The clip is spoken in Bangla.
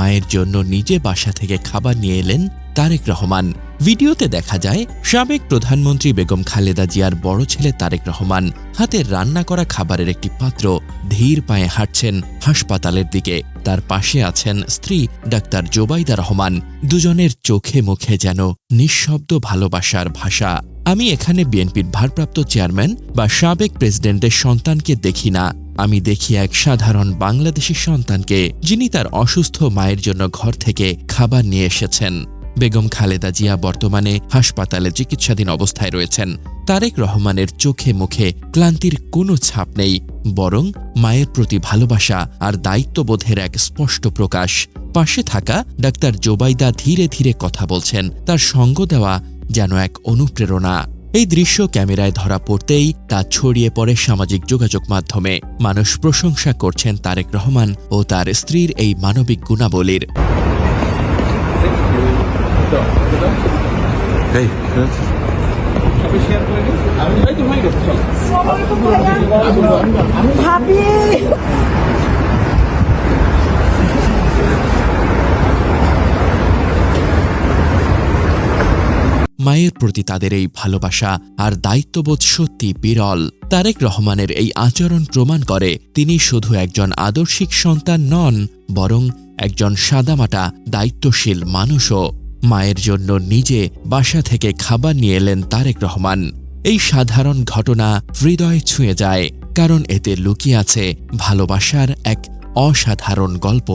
মায়ের জন্য নিজে বাসা থেকে খাবার নিয়ে এলেন তারেক রহমান। ভিডিওতে দেখা যায়, সাবেক প্রধানমন্ত্রী বেগম খালেদা জিয়ার বড় ছেলে তারেক রহমান হাতে রান্না করা খাবারের একটি পাত্র ধীর পায়ে হাঁটছেন হাসপাতালের দিকে। তার পাশে আছেন স্ত্রী ডাক্তার জোবাইদা রহমান। দুজনের চোখে মুখে যেন নিঃশব্দ ভালোবাসার ভাষা। আমি এখানে বিএনপির ভারপ্রাপ্ত চেয়ারম্যান বা সাবেক প্রেসিডেন্টের সন্তানকে দেখি না। আমি দেখি এক সাধারণ বাংলাদেশি সন্তানকে, যিনি তার অসুস্থ মায়ের জন্য ঘর থেকে খাবার নিয়ে এসেছেন। বেগম খালেদা জিয়া বর্তমানে হাসপাতালে চিকিৎসাধীন অবস্থায় রয়েছেন। তারেক রহমানের চোখে মুখে ক্লান্তির কোনো ছাপ নেই, বরং মায়ের প্রতি ভালোবাসা আর দায়িত্ববোধের এক স্পষ্ট প্রকাশ। পাশে থাকা ডাক্তার জোবাইদা ধীরে ধীরে কথা বলছেন। তার সঙ্গ দেওয়া যেন এক অনুপ্রেরণা। এই দৃশ্য ক্যামেরায় ধরা পড়তেই তা ছড়িয়ে পড়ে সামাজিক যোগাযোগ মাধ্যমে। মানুষ প্রশংসা করছেন তারেক রহমান ও তার স্ত্রীর এই মানবিক গুণাবলীর। ভাবি মায়ের প্রতি তাদের এই ভালোবাসা আর দায়িত্ববোধ সত্যি বিরল। তারেক রহমানের এই আচরণ প্রমাণ করে তিনি শুধু একজন আদর্শিক সন্তান নন, বরং একজন সাদামাটা, দায়িত্বশীল মানুষও। মায়ের জন্য নিজে বাসা থেকে খাবার নিয়ে এলেন তারেক রহমান। এই সাধারণ ঘটনা হৃদয় ছুঁয়ে যায়, কারণ এতে লুকিয়ে আছে ভালোবাসার এক অসাধারণ গল্প।